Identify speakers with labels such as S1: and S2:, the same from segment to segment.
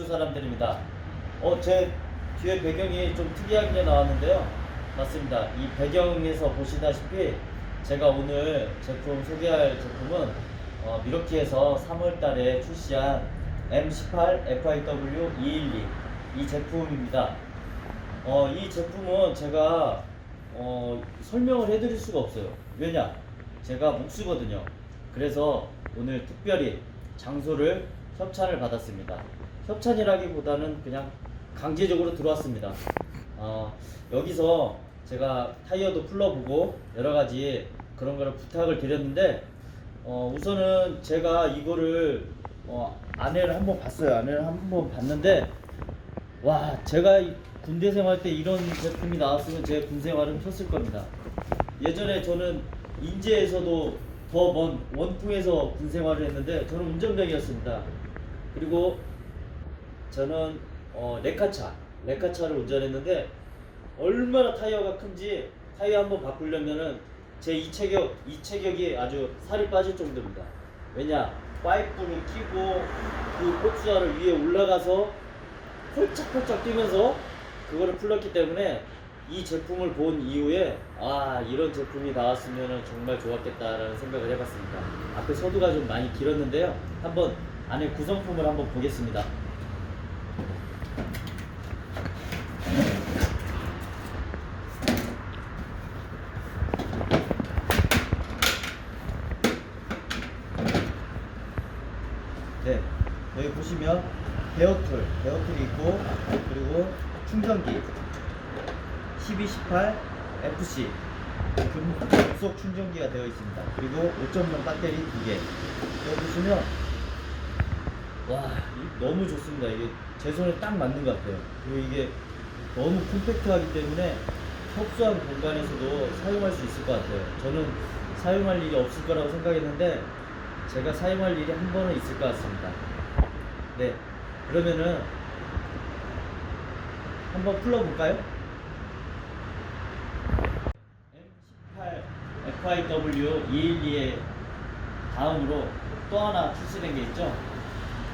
S1: 국수 사람들입니다. 어, 제 뒤에 배경이 좀 특이한 게 나왔는데요. 맞습니다. 이 배경에서 보시다시피 제가 오늘 제품 소개할 제품은 어, 미러키에서 3월 달에 출시한 M18 FIW 212 이 제품입니다. 어, 이 제품은 제가 어, 설명을 해드릴 수가 없어요. 왜냐? 제가 목수거든요. 그래서 오늘 특별히 장소를 협찬을 받았습니다. 협찬이라기보다는 그냥 강제적으로 들어왔습니다. 어, 여기서 제가 타이어도 풀러보고 여러 가지 그런 거를 부탁을 드렸는데 어, 우선은 제가 이거를 어, 안에를 한번 봤어요. 안에를 한번 봤는데 와 제가 이 군대 생활 때 이런 제품이 나왔으면 제 군 생활은 켰을 겁니다. 예전에 저는 인제에서도 더 먼 원풍에서 군 생활을 했는데 저는 운전병이었습니다. 그리고 저는 어, 레카차 레카차를 운전했는데 얼마나 타이어가 큰지 타이어 한번 바꾸려면은 제 이체격 이체격이 아주 살이 빠질 정도입니다. 왜냐 파이프를 끼고 그 복수화를 위에 올라가서 펄짝펄짝 뛰면서 그거를 풀렀기 때문에 이 제품을 본 이후에 아 이런 제품이 나왔으면 정말 좋았겠다라는 생각을 해봤습니다. 앞에 서두가 좀 많이 길었는데요. 한번 안에 구성품을 한번 보겠습니다. 네, 여기 보시면 베어툴, 베어툴이 있고 그리고 충전기 1218 FC 급속 충전기가 되어 있습니다. 그리고 5.0 배터리 2개. 여기 보시면 와 이- 너무 좋습니다. 이게 제 손에 딱 맞는 것 같아요. 그리고 이게 너무 컴팩트하기 때문에 협소한 공간에서도 사용할 수 있을 것 같아요. 저는 사용할 일이 없을 거라고 생각했는데 제가 사용할 일이 한 번은 있을 것 같습니다. 네, 그러면은 한번 풀러볼까요? M18 FIW 212의 다음으로 또 하나 출시된 게 있죠.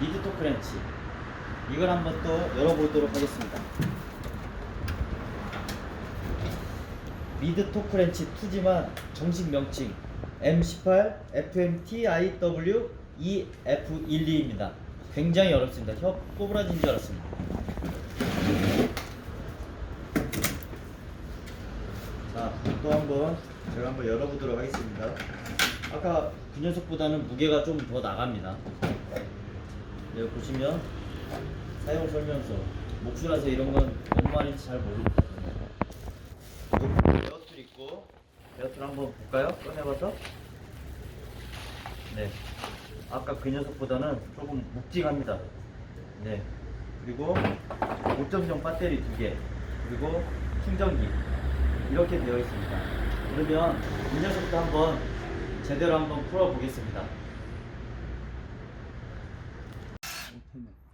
S1: 미드토 크렌치. 이걸 한번 또 열어보도록 하겠습니다. 미드 토크렌치 2지만 정식 명칭 M18 FMTIW EF12입니다. 굉장히 어렵습니다. 혀 꼬부라진 줄 알았습니다. 자, 또 한번 제가 한번 열어보도록 하겠습니다. 아까 그 녀석보다는 무게가 좀 더 나갑니다. 여기 보시면 사용 설명서, 목줄라서 이런 건뭔 말인지 잘 모르겠거든요. 베어툴 있고 베어툴 한번 볼까요? 꺼내봐서 네 아까 그 녀석보다는 조금 묵직합니다 네 그리고 5.0 배터리 두 개 그리고 충전기 이렇게 되어 있습니다 그러면 이 녀석부터 한번 제대로 한번 풀어 보겠습니다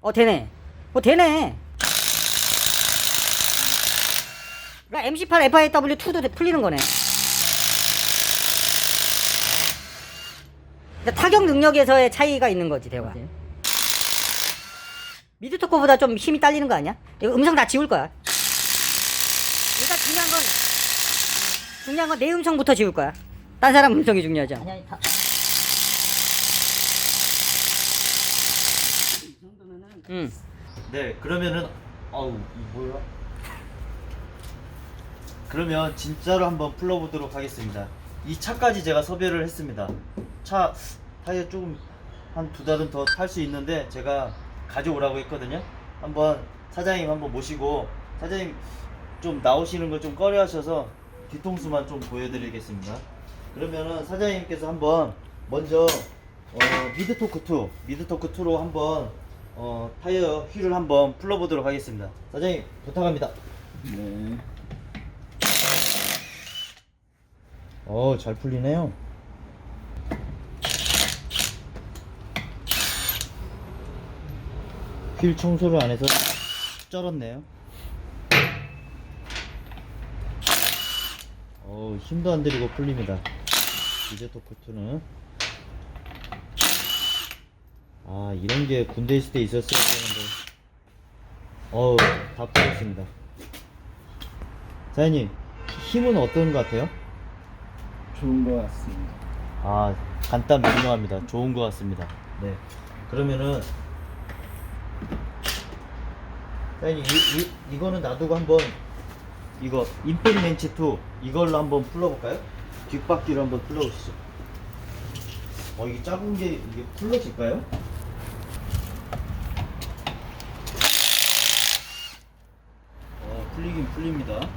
S2: 어 되네. 어 되네. 그러니까 MC8 FIW2도 풀리는 거네. 그러니까 타격 능력에서의 차이가 있는 거지 대화. 미드 토커보다 좀 힘이 딸리는 거 아니야? 이거 음성 다 지울 거야. 일단 중요한 건 중요한 건 내 음성부터 지울 거야. 딴 사람 음성이
S3: 아니 다. 이 정도면은
S2: 응.
S1: 네 그러면은 어우 이 뭐야 그러면 진짜로 한번 풀어보도록 하겠습니다 이 차까지 제가 섭외를 했습니다. 차 타이어 조금 한 두 달은 더 탈 수 있는데 제가 가져오라고 했거든요. 한번 사장님 한번 모시고 사장님 좀 나오시는 걸 좀 꺼려 하셔서 뒤통수만 좀 보여드리겠습니다. 그러면은 사장님께서 한번 먼저 어, 미드 토크 2 미드 토크 2로 한번 어, 타이어 휠을 한번 풀러보도록 하겠습니다. 사장님 부탁합니다.
S3: 네.
S1: 어, 잘 풀리네요. 휠 청소를 안 해서 쩔었네요. 어, 힘도 안 들이고 풀립니다. 이제 토크2는. 아, 이런 게 군대 있을 때 있었어야 되는데. 어우, 다 풀렸습니다. 사장님, 힘은 어떤 것 같아요?
S3: 좋은 것 같습니다.
S1: 아, 간단 명료합니다. 좋은 것 같습니다. 네. 그러면은, 사장님, 이, 이, 이거는 놔두고 한번, 이거, 임팩맨치 2, 이걸로 한번 풀러볼까요? 뒷바퀴를 한번 풀러보시죠. 어, 이게 작은 게, 이게 풀러질까요? 어, 풀리긴 풀립니다.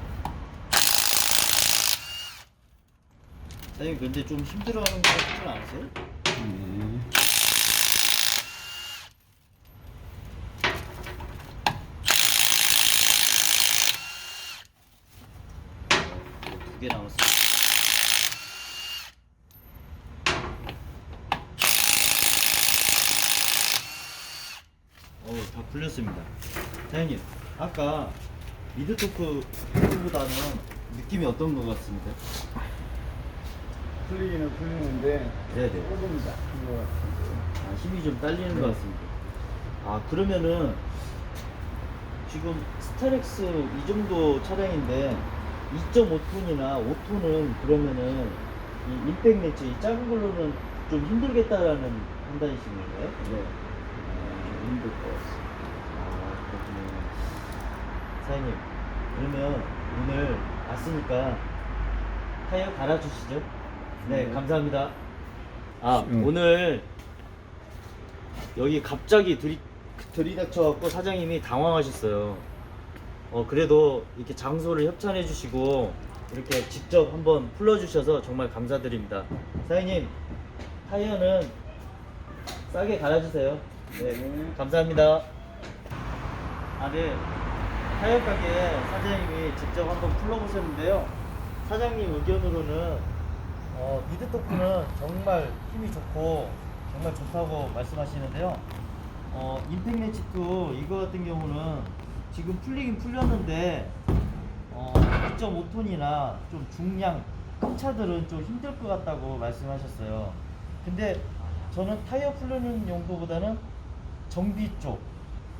S1: 사장님, 근데 좀 힘들어하는 거 같지 않으세요?
S3: 네.
S1: 두 개 남았어요. 어우, 다 풀렸습니다. 사장님, 아까 미드토크보다는 느낌이 어떤 것 같습니까?
S3: 풀리기는 풀리는데
S1: 네 네.
S3: 조금 약한 것 같은데.
S1: 아, 힘이 좀 딸리는 것 같습니다. 아, 그러면은 지금 스타렉스 이 정도 차량인데 2.5톤이나 5톤은 그러면은 이 임팩 매치 이 작은 걸로는 좀 힘들겠다라는 판단이신 건가요?
S3: 네. 좀 힘들 것 같습니다.
S1: 아, 그렇군요. 사장님, 그러면 오늘 왔으니까 타이어 갈아주시죠. 네,
S3: 네.
S1: 감사합니다. 아,
S3: 음.
S1: 오늘 여기 갑자기 들이, 들이닥쳐갖고 사장님이 당황하셨어요. 어, 그래도 이렇게 장소를 협찬해 주시고 이렇게 직접 한번 풀어주셔서 정말 감사드립니다. 사장님, 타이어는 싸게 갈아주세요. 네,
S3: 네.
S1: 감사합니다. 아, 네. 타이어 가게 사장님이 직접 한번 풀러보셨는데요. 사장님 의견으로는 어, 미드 토크는 정말 힘이 좋고 정말 좋다고 말씀하시는데요. 어, 임팩 매치2 이거 같은 경우는 지금 풀리긴 풀렸는데 어, 2.5톤이나 좀 중량 큰 차들은 좀 힘들 것 같다고 말씀하셨어요. 근데 저는 타이어 풀리는 용도보다는 정비 쪽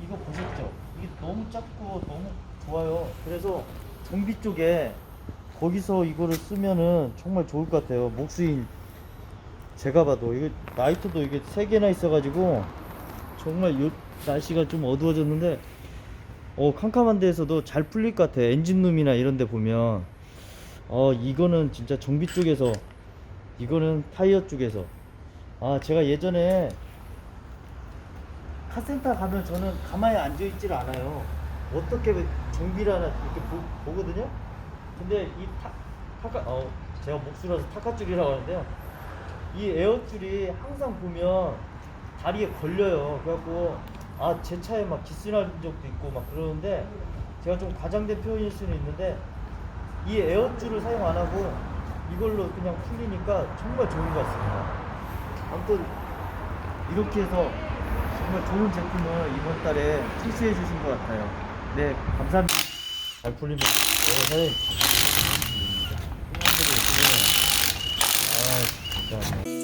S1: 이거 보셨죠? 이게 너무 작고 너무 좋아요. 그래서 정비 쪽에 거기서 이거를 쓰면은 정말 좋을 것 같아요. 목수인 제가 봐도 이거 라이트도 이게 세 개나 있어가지고 정말 요 날씨가 좀 어두워졌는데 어 캄캄한 데에서도 잘 풀릴 것 같아. 엔진룸이나 이런 데 보면 어 이거는 진짜 정비 쪽에서 이거는 타이어 쪽에서 아 제가 예전에 카센터 가면 저는 가만히 앉아 있질 않아요. 어떻게 정비를 하나 이렇게 보, 거든요 근데 이 타, 타카, 어, 제가 목수라서 타카줄이라고 하는데요. 이 에어줄이 항상 보면 다리에 걸려요. 그래갖고, 아, 제 차에 막 기스날 적도 있고 막 그러는데, 제가 좀 과장된 표현일 수는 있는데, 이 에어줄을 사용 안 하고, 이걸로 그냥 풀리니까 정말 좋은 것 같습니다. 아무튼, 이렇게 해서 정말 좋은 제품을 이번 달에 출시해 주신 것 같아요. 네, 감사합니다. 잘 풀립니다. 네, 사장님. 음, 아, 진짜.